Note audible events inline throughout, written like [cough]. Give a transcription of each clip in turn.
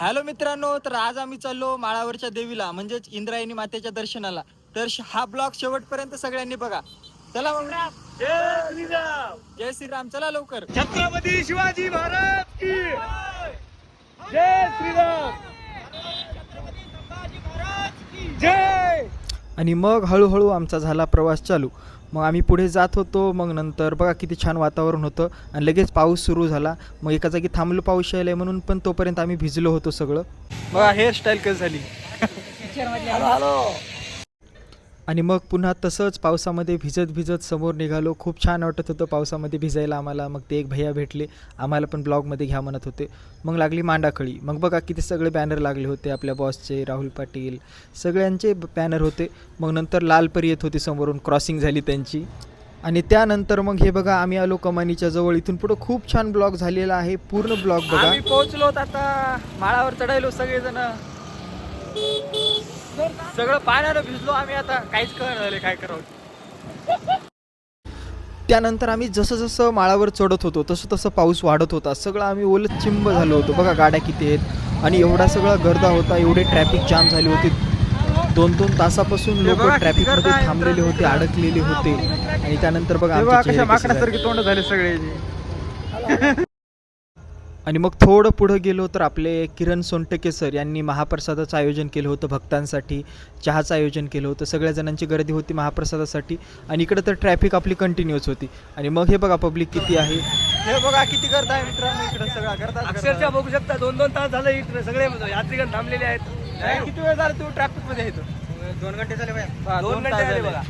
Hello मित्रांनो तर आज आम्ही चाललो माळावरच्या देवीला म्हणजेच इंद्रायणी मातेच्या दर्शनाला. तर हा ब्लॉग शेवटपर्यंत सगळ्यांनी बघा. चला मग. जय श्रीराम. चला लवकर. छत्रपती शिवाजी महाराज की जय श्रीराम. जय. आणि मग हळूहळू आमचा झाला प्रवास चालू. मग आम्ही पुढे जात होतो. मग नंतर बघा किती छान वातावरण होतं. आणि लगेच पाऊस सुरू झाला. मग एका जागी थांबलो पाऊस यायला म्हणून पण तोपर्यंत आम्ही भिजलो होतो सगळं. बघा हेअरस्टाईल कशी झाली? [laughs] आणि मग पुन्हा तसंच पावसामध्ये भिजत भिजत समोर निघालो. खूप छान वाटत होतं पावसामध्ये भिजायला आम्हाला. मग ते एक भैया भेटले. आम्हाला पण ब्लॉगमध्ये घ्या म्हणत होते. मग लागली मांडाखळी. मग बघा किती सगळे बॅनर लागले होते आपल्या बॉसचे राहुल पाटील. सगळ्यांचे बॅनर होते. मग नंतर लालपरी येत होती समोरून. क्रॉसिंग झाली त्यांची. आणि त्यानंतर मग हे बघा आम्ही आलो कमानीच्या जवळ. इथून पुढं खूप छान ब्लॉग झालेला आहे. पूर्ण ब्लॉग बघा. पोहोचलो आता. माळावर चढायलो सगळेजण. सगळं पाण्यानं भिजलो आम्ही आता. काहीच कळणार झाले काय करावं. त्यानंतर आम्ही जसं जसं माळावर चढत होतो तसं तसं पाऊस वाढत होता. सगळं आम्ही ओलत चिंब झालो होतो. बघा गाड्या किती आहेत. आणि एवढा सगळा गर्दा होता एवढे ट्रॅफिक जाम झाली होती. दोन दोन तासापासून लोक ट्रॅफिकमध्ये थांबलेले होते अडकलेले होते. आणि त्यानंतर बघा. तोंड झाले सगळे [laughs] आणि मग थोडं पुढं गेलो तर आपले किरण सोनटके सर यांनी महाप्रसादाचं आयोजन केलं होतं भक्तांसाठी चहाचं आयोजन केलं होतं सगळ्या जणांची गर्दी होती महाप्रसादासाठी आणि इकडं तर ट्रॅफिक आपली कंटिन्यूच होती. आणि मग हे बघा पब्लिक किती आहे. हे बघा किती गर्दी आहे मित्रांनो इकडं सगळा अक्षरशः बघू शकता दोन दोन तास झालं इकडे सगळे यात्रीगण थांबलेले आहेत. किती वेळ झाला तू ट्रॅफिकमध्ये येतो? दोन घंटे झाले दोन घंटे झाले. बघा.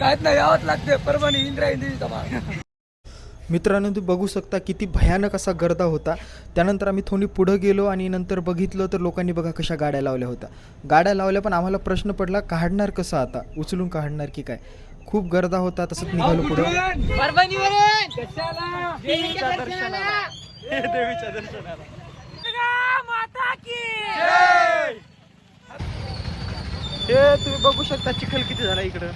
काहीच नाही यावंच लागते परभणी इंद्रा मित्रांनो तुम्ही बघू शकता किती भयानक असा गर्दा होता. त्यानंतर आम्ही थोडी पुढं गेलो आणि नंतर बघितलं तर लोकांनी बघा कशा गाड्या लावल्या होत्या. गाड्या लावल्या पण आम्हाला प्रश्न पडला काढणार कसं आता? उचलून काढणार की काय? खूप गर्दा होता तसंच निघालो पुढं. देवीच्या दर्शनाला. देवीच्या दर्शनाला. हे तुम्ही बघू शकता चिखल किती झाला इकडं.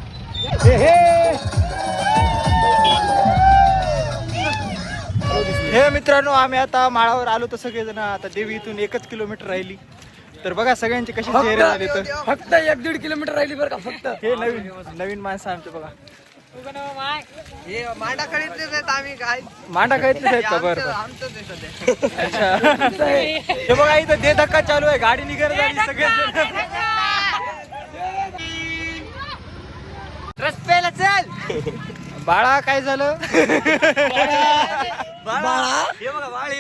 हे मित्रांनो आम्ही आता माळावर आलो तर सगळेजण आता देवी इथून एकच किलोमीटर राहिली. तर बघा सगळ्यांचे कसे चेहरे झाले तर. फक्त एक दीड किलोमीटर राहिली बरं का फक्त. हे नवीन नवीन माणसं आमचे बघा. हे मांडा काहीतरी आहेत का? बरं अच्छा. हे बघा इथं दे धक्का चालू आहे. गाडी निघत झाली सगळे रस्त्याला चल. बाळा काय झालं? बाळा हे बघा बाळी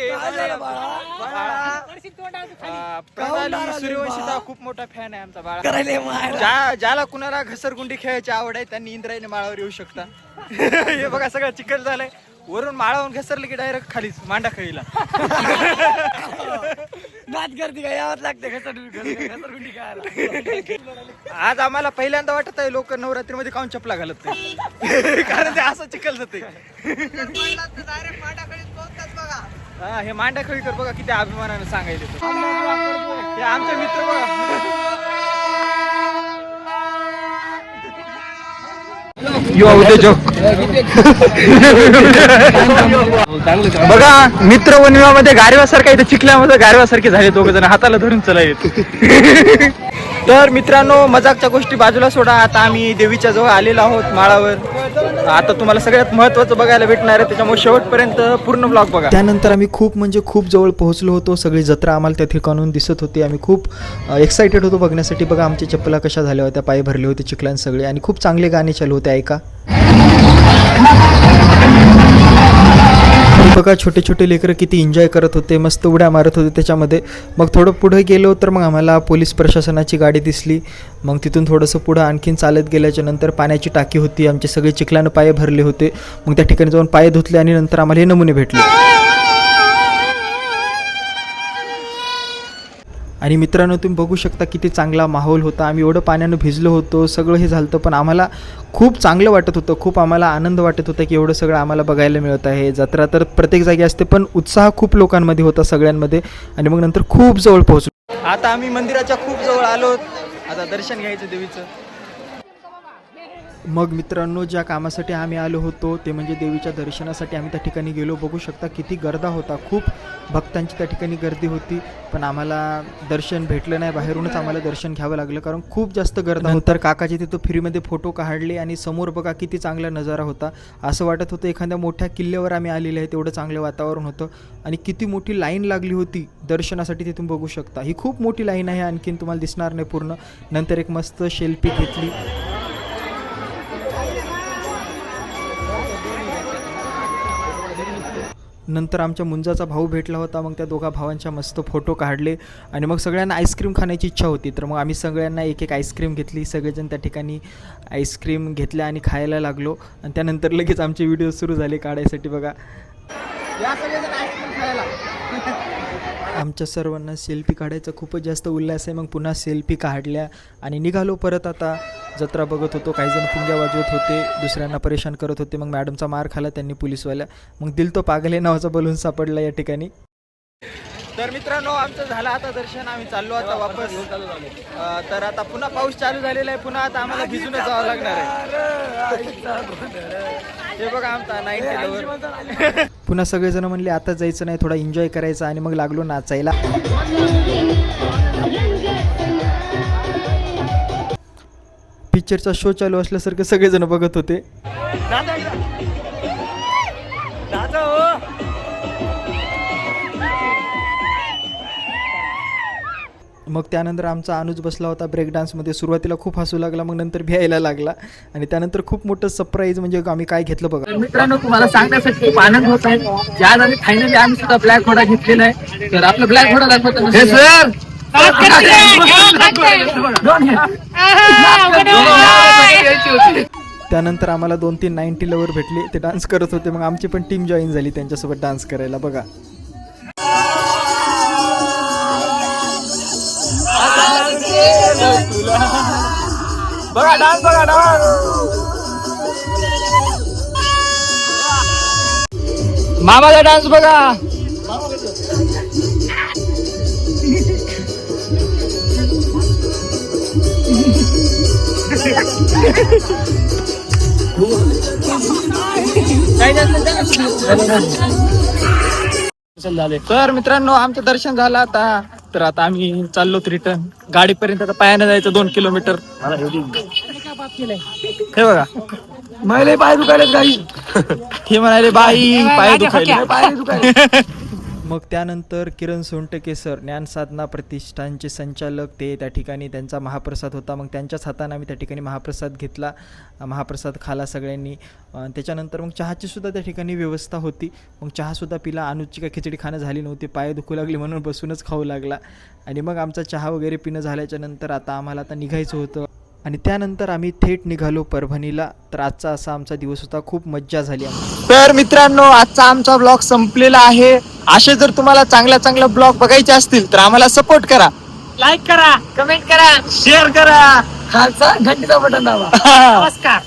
प्रणाली सूर्यवंशीचा खूप मोठा फॅन आहे आमचा बाळा. करायला मार ज्या ज्याला कुणाला घसरगुंडी खेळायची आवड आहे त्यांनी इंद्रायणी माळावर येऊ शकता. [laughs] हे बघा सगळं चिखल झालंय. वरून माळावून घसरलं की डायरेक्ट खालीच मांडा खेळीला नाच करते का? यावंच लागते घसरगुंडी आज आम्हाला पहिल्यांदा वाटत आहे लोक नवरात्रीमध्ये काऊन चपला घालत नाही? [laughs] कारण ते असं चिखल जाते. [laughs] हा हे मांडा खेळीकर बघा किती अभिमानानं सांगायले हे आमचे मित्र बघा. युवा उद्योजक बघा मित्र वनविवामध्ये गारव्यासारखा इथे चिखल्यामध्ये गारव्यासारखे झाले दोघ जण हाताला धरून चला येत. तर मित्रांनो मजाकच्या गोष्टी बाजूला सोडा. आता आम्ही देवीच्या जवळ आलेलो आहोत माळावर. आता तुम्हाला सगळ्यात महत्वाचं बघायला भेटणार आहे. त्याच्यामुळे शेवटपर्यंत पूर्ण ब्लॉग बघा. त्यानंतर आम्ही खूप म्हणजे खूप जवळ पोहोचलो होतो. सगळी जत्रा आम्हाला त्या ठिकाणून दिसत होती. आम्ही खूप एक्साइटेड होतो बघण्यासाठी. बघा आमच्या चप्पला कशा झाल्या होत्या पाय भरले होते चिखलान सगळे. आणि खूप चांगले गाणे चालू होते ऐका. बघा छोटे छोटे लेकरं किती एन्जॉय करत होते मस्त उड्या मारत होते त्याच्यामध्ये. मग थोडं पुढे गेलो तर मग आम्हाला पोलीस प्रशासनाची गाडी दिसली. मग तिथून थोडंसं पुढं आणखीन चालत गेल्याच्यानंतर पाण्याची टाकी होती. आमचे सगळे चिखलानं पाय भरले होते. मग त्या ठिकाणी जाऊन पाय धुतले आणि नंतर आम्हाला हे नमुने भेटले. आणि मित्रांनो तुम्ही बघू शकता किती चांगला माहोल होता. आम्ही एवढं पाण्यानं भिजलो होतो सगळं हे झालं पण आम्हाला खूप चांगलं वाटत होतं खूप आम्हाला आनंद वाटत होता की एवढं सगळं आम्हाला बघायला मिळत आहे. जत्रा तर प्रत्येक जागी असते पण उत्साह खूप लोकांमध्ये होता सगळ्यांमध्ये. आणि मग नंतर खूप जवळ पोहोचलो. आता आम्ही मंदिराच्या खूप जवळ आलो. आता दर्शन घ्यायचं देवीचं. मग मित्रांनो ज्या कामासाठी आम्ही आलो होतो ते म्हणजे देवीच्या दर्शनासाठी आम्ही त्या ठिकाणी गेलो. बघू शकता किती गर्दा होता. खूप भक्तांची त्या ठिकाणी गर्दी होती. पण आम्हाला दर्शन भेटलं नाही. बाहेरूनच आम्हाला दर्शन घ्यावं लागलं. कारण खूप जास्त गर्दा होती. तर काकाचे तिथं फ्रीमध्ये फोटो काढले आणि समोर बघा किती चांगला नजारा होता. असं वाटत होतं एखाद्या मोठ्या किल्ल्यावर आम्ही आलेले आहे. तेवढं चांगलं वातावरण होतं. आणि किती मोठी लाईन लागली होती दर्शनासाठी ते तुम्ही बघू शकता. ही खूप मोठी लाईन आहे. आणखीन तुम्हाला दिसणार नाही पूर्ण. नंतर एक मस्त शेल्फी घेतली. नंतर आमच्या मुंजाचा भाऊ भेटला होता मग त्या दोघा भावांच्या मस्त फोटो काढले आणि मग सगळ्यांना आईस्क्रीम खाण्याची इच्छा होती. तर मग आम्ही सगळ्यांना एक एक आईस्क्रीम घेतली सगळेजण त्या ठिकाणी आईस्क्रीम घेतल्या आणि खायला लागलो आणि त्यानंतर लगेच आमचे व्हिडिओ सुरू झाले काढायसाठी बघा. या सगळेजण आईस्क्रीम खायला. आमच्या सर्वांना सेल्फी काढायचा खूपच जास्त उल्हास आहे. मग पुन्हा सेल्फी काढल्या आणि निघालो परत आता. जत्रा बघत होतो काही जण पुंग्या वाजवत होते दुसऱ्यांना परेशान करत होते. मग मॅडमचा मार खाला त्यांनी पोलीसवाल्या. मग दिल तो पागले नावाचा बलून सापडला या ठिकाणी. तर मित्रांनो आमचं झालं आता दर्शन. आम्ही चाललो आता वापस. तर आता पुन्हा पाऊस चालू झालेला आहे. पुन्हा आता आम्हाला भिजूनच जावं लागणार आहे. हे बघा आमचा नाईन [laughs] पुन्हा सगळेजण म्हणले आता जायचं नाही थोडा एन्जॉय करायचा आणि मग लागलो नाचायला. पिक्चरचा शो चालू असल्यासारखं सगळेजण बघत होते. मग त्यानंतर आमचा अनुज बसला होता ब्रेक डान्समध्ये सुरुवातीला खूप हसू लागला मग नंतर भ्यायला लागला. आणि त्यानंतर खूप मोठं सरप्राईज म्हणजे आम्ही काय घेतलं बघा. तर मित्रांनो तुम्हाला सांगण्यासाठी खूप आनंद होत आहे. आज आम्ही फायनली आम्ही सुद्धा ब्लॅक घोडा घेतलेला आहे. तर आपला ब्लॅक घोडा दाखवतो सर त्यानंतर आम्हाला दोन तीन नाईन्टी लवर भेटले. ते डान्स करत होते. मग आमची पण टीम जॉईन झाली त्यांच्यासोबत डान्स करायला. बघा. बघा डान्स बघा डान्स मामाचा डान्स बघा तर मित्रांनो आमचं दर्शन झालं आता. तर आता आम्ही चाललो रिटर्न गाडीपर्यंत आता पायानं जायचं दोन किलोमीटर हे बघा. मैले पाय दुखायला काही हे म्हणाले बाई पाय दुखायले. पाय [laughs] दुखायले. मग त्यानंतर किरण सोनटके सर ज्ञानसाधना प्रतिष्ठानचे संचालक ते त्या ठिकाणी त्यांचा महाप्रसाद होता. मग त्यांच्याच हाताने आम्ही त्या ठिकाणी महाप्रसाद घेतला. महाप्रसाद खाला सगळ्यांनी. त्याच्यानंतर मग चहाची सुद्धा त्या ठिकाणी व्यवस्था होती. मग चहासुद्धा पिला. अनुजची काय खिचडी खाणं झाली नव्हती. पाय दुखू लागली म्हणून बसूनच खाऊ लागला. आणि मग आमचा चहा वगैरे पिणं झाल्याच्यानंतर आता आम्हाला आता निघायचं होतं. आणि त्यानंतर आम्ही थेट निघालो परभणीला. तर आजचा असा आमचा दिवस होता. खूप मज्जा झाली तर मित्रांनो आजचा आमचा ब्लॉग संपलेला आहे. असे जर तुम्हाला चांगल्या चांगल्या ब्लॉग बघायचे असतील तर आम्हाला सपोर्ट करा. लाईक करा कमेंट करा. शेअर करा. खालचा घंटीचा बटन दाबा. [laughs] नमस्कार.